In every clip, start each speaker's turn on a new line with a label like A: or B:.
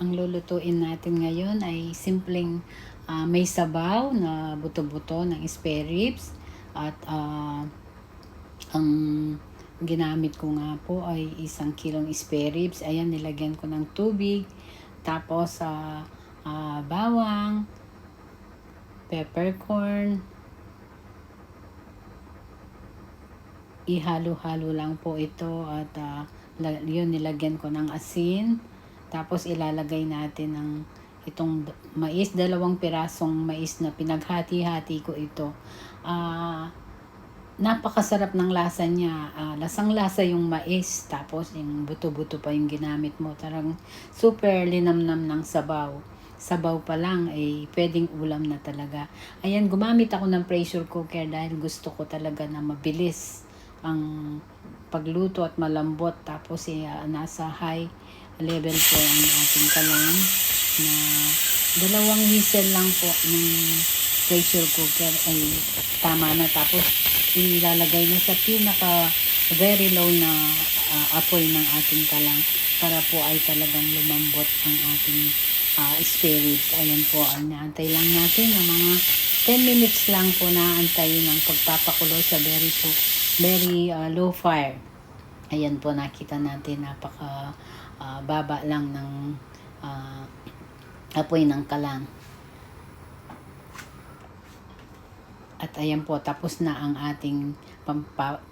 A: Ang lulutuin natin ngayon ay simpleng ah, may sabaw na buto-buto ng spare ribs at ah, ang ginamit ko nga po ay isang kilong spare ribs. Ayan, nilagyan ko ng tubig. Tapos, sa bawang, peppercorn, ihalo-halo lang po ito at la- yun nilagyan ko ng asin tapos ilalagay natin ng itong mais dalawang pirasong mais na pinaghati-hati ko ito. Ah napakasarap ng lasa niya. Ah, lasang lasa yung mais tapos yung buto-buto pa yung ginamit mo. Tarang super linamnam ng sabaw. Sabaw pa lang ay pwedeng ulam na talaga. Ayan gumamit ako ng pressure cooker dahil gusto ko talaga na mabilis ang pagluto at malambot. Tapos eh, nasa high level po ang ating kalang na dalawang whistle lang po ng pressure cooker ay tama na tapos ilalagay na sa pinaka very low na ah, apoy ng ating kalang para po ay talagang lumambot ang ating ah, spare ribs. Ayan po, ang naantay lang natin ng mga 10 minutes lang po naantay ng pagpapakulo sa very very ah, low fire. Ayan po nakita natin napaka ah, baba lang ng ah, apoy ng kalang. At ayan po, tapos na ang ating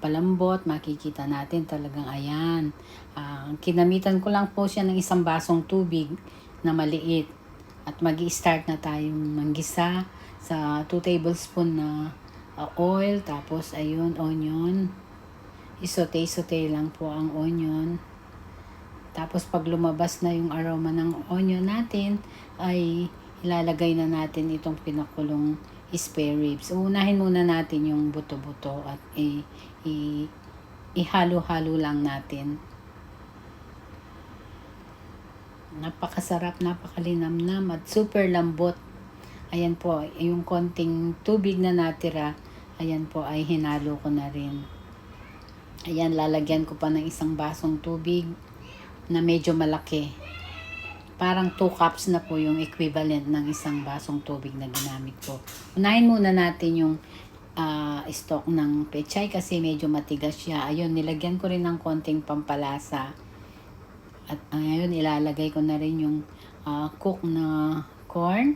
A: palambot. Makikita natin talagang ayan. Ah, kinamitan ko lang po siya ng isang basong tubig na maliit. At mag start na tayong manggisa sa 2 tablespoon na ah, oil. Tapos ayun, onion. Isote-sote lang po ang onion. Tapos pag lumabas na yung aroma ng onion natin, ay ilalagay na natin itong pinakulong spare ribs. Unahin muna natin yung buto-buto at i, i, ihalo-halo lang natin. Napakasarap, napakalinamnam at super lambot. Ayan po, yung konting tubig na natira, ayan po ay hinalo ko na rin. Ayan, lalagyan ko pa ng isang basong tubig na medyo malaki. Parang 2 cups na po yung equivalent ng isang basong tubig na ginamit ko. Unahin muna natin yung ah, stock ng pechay kasi medyo matigas siya. Ayun, nilagyan ko rin ng konting pampalasa. At ngayon, ilalagay ko na rin yung ah, cook na corn.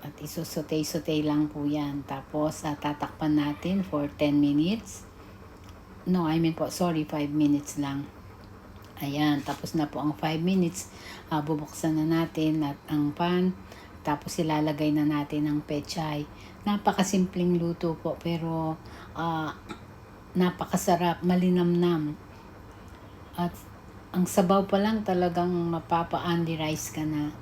A: At isusutay-sutay lang po yan. Tapos, ah, tatakpan natin for 10 minutes. No, I mean po, sorry, 5 minutes lang. Ayan, tapos na po ang 5 minutes. Ah, bubuksan na natin at ang pan. Tapos ilalagay na natin ang pechay. Napakasimpleng luto po pero ah, napakasarap, malinamnam. At ang sabaw pa lang talagang mapapa-Andy rice ka na.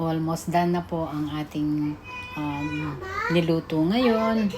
A: Almost done na po ang ating um, niluto ngayon.